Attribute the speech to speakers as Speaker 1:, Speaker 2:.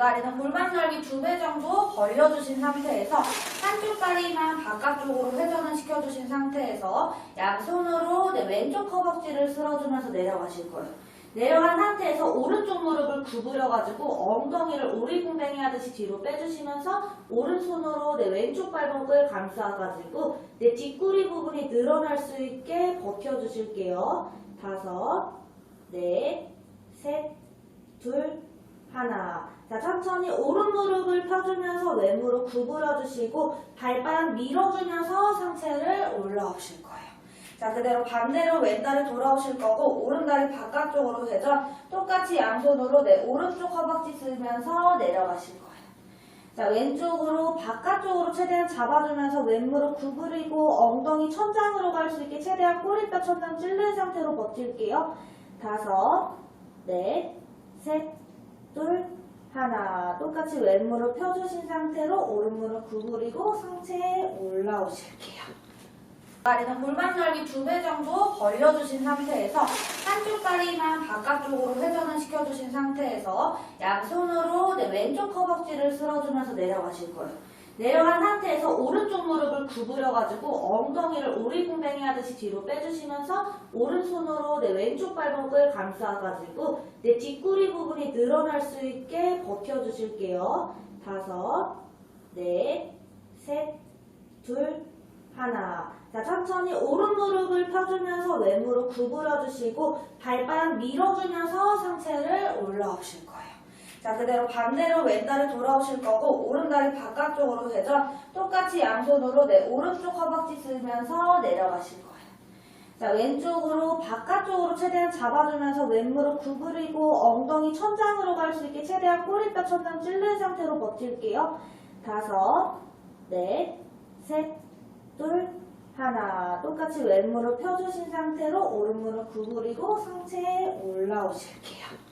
Speaker 1: 다리는 골반 넓이 두 배 정도 벌려주신 상태에서 한쪽 다리만 바깥쪽으로 회전을 시켜주신 상태에서 양손으로 내 왼쪽 허벅지를 쓸어주면서 내려가실 거예요. 내려간 상태에서 오른쪽 무릎을 구부려가지고 엉덩이를 오리궁뎅이 하듯이 뒤로 빼주시면서 오른손으로 내 왼쪽 발목을 감싸가지고 내 뒷구리 부분이 늘어날 수 있게 버텨주실게요. 다섯, 넷, 셋, 둘, 하나. 자, 천천히 오른 무릎을 펴주면서 왼 무릎 구부려주시고 발바닥 밀어주면서 상체를 올라오실 거예요. 자, 그대로 반대로 왼다리 돌아오실 거고 오른다리 바깥쪽으로 회전 똑같이 양손으로 내 오른쪽 허벅지 쓰면서 내려가실 거예요. 자, 왼쪽으로 바깥쪽으로 최대한 잡아주면서 왼무릎 구부리고 엉덩이 천장으로 갈 수 있게 최대한 꼬리뼈 천장 찔린 상태로 버틸게요. 다섯, 넷, 셋, 둘, 하나. 똑같이 왼무릎 펴주신 상태로 오른무릎 구부리고 상체에 올라오실게요. 다리는 골반 넓이 두 배 정도 벌려주신 상태에서 한쪽 다리만 바깥쪽으로 회전을 시켜주신 상태에서 양손으로 내 왼쪽 허벅지를 쓸어주면서 내려가실 거예요. 내려간 상태에서 오른쪽 구부려가지고 엉덩이를 오리궁뎅이 하듯이 뒤로 빼주시면서 오른손으로 내 왼쪽 발목을 감싸가지고 내 뒷구리 부분이 늘어날 수 있게 버텨주실게요. 다섯, 넷, 셋, 둘, 하나. 자, 천천히 오른 무릎을 펴주면서 왼 무릎 구부려주시고 발바닥 밀어주면서 상체를 올라오실 거예요. 자, 그대로 반대로 왼다리 돌아오실 거고 오른다리 바깥쪽으로 회전 똑같이 양손으로 내 오른쪽 허벅지 쓰면서 내려가실 거예요. 자, 왼쪽으로 바깥쪽으로 최대한 잡아주면서 왼무릎 구부리고 엉덩이 천장으로 갈 수 있게 최대한 꼬리뼈 천장 찔린 상태로 버틸게요. 다섯, 넷, 셋, 둘, 하나. 똑같이 왼무릎 펴주신 상태로 오른무릎 구부리고 상체에 올라오실게요.